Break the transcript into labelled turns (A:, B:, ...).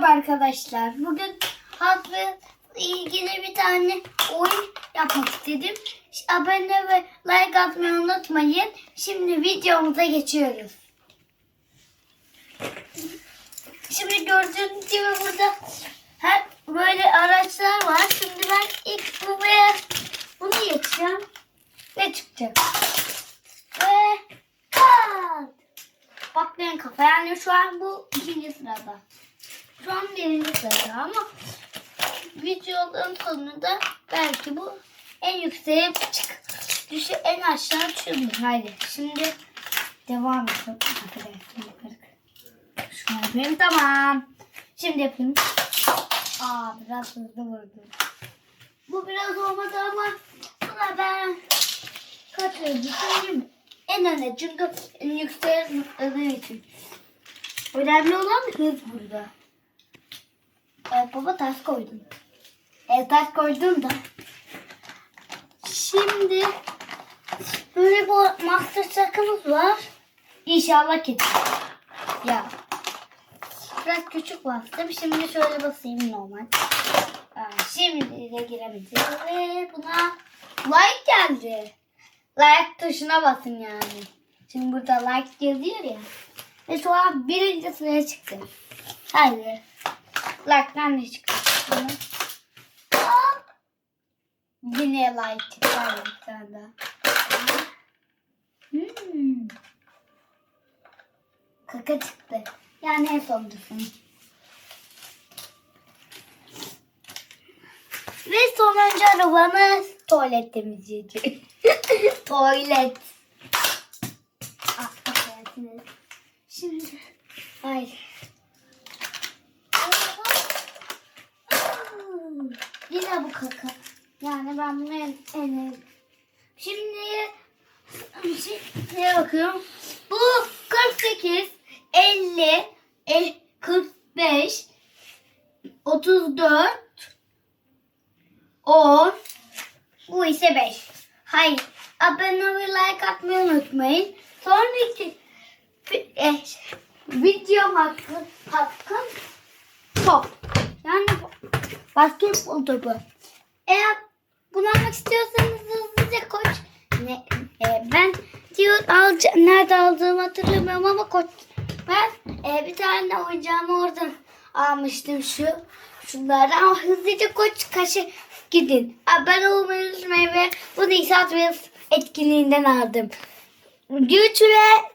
A: Merhaba arkadaşlar. Bugün Wheels ilgili bir tane oyun yapmak istedim. Abone ve like atmayı unutmayın. Şimdi videomuza geçiyoruz. Şimdi gördüğünüz gibi burada hep böyle araçlar var. Şimdi ben ilk bu bunu geçeceğim. Ne çıkacak? Ve kat! Patlayan kafa. Yani şu an bu ikinci sırada. Şu an birinci sırada ama videonun sonunda belki bu en yükseğe çık. Düşü en aşağı düşürmüyor. Haydi. Şimdi devam edelim. Şunu yapayım. Tamam. Şimdi yapayım. Aa biraz hızlı vurdum. Bu biraz olmadı ama buna ben kaç hızlı söyleyeyim? En öne çünkü en yükseğe zıpladığı için. Önemli olan hız burada. Evet baba ters koydum. Evet ters koydum da. Şimdi böyle bu master sakımız var. İnşallah kesin. Ya. Biraz küçük bastım. Şimdi şöyle basayım normal. Şimdi de girebiliriz. Ve buna like geldi. Like tuşuna basın yani. Şimdi burada like yazıyor ya. Ve an birinci sıraya çıktı. Haydi. Like'dan? Bunu. Hop. Yine like. Haydi bir tane daha. Hmm. Kaka çıktı. Yani en sondusun. Ve sonuncu arabamız tuvalet temizleyici. tuvalet. Ah, affedersiniz. Şimdi hayır. Bu kaka. Yani ben bunu en, en Şimdi şeye bakıyorum. Bu 48, 50, e, 45, 34, 10, bu ise 5. Hayır. Abone ve like atmayı unutmayın. Sonraki e, videom hakkı, hakkım top. Yani basketbol topu. Eğer bunu almak istiyorsanız hızlıca koç. Ne, e, ben diyor alca, nerede aldığımı hatırlamıyorum ama koç. Ben e, bir tane oyuncağımı oradan almıştım şu şunlardan ama hızlıca koç kaşı gidin. Abone olmayı unutmayın ve bunu İsat Wheels etkinliğinden aldım. Güç ve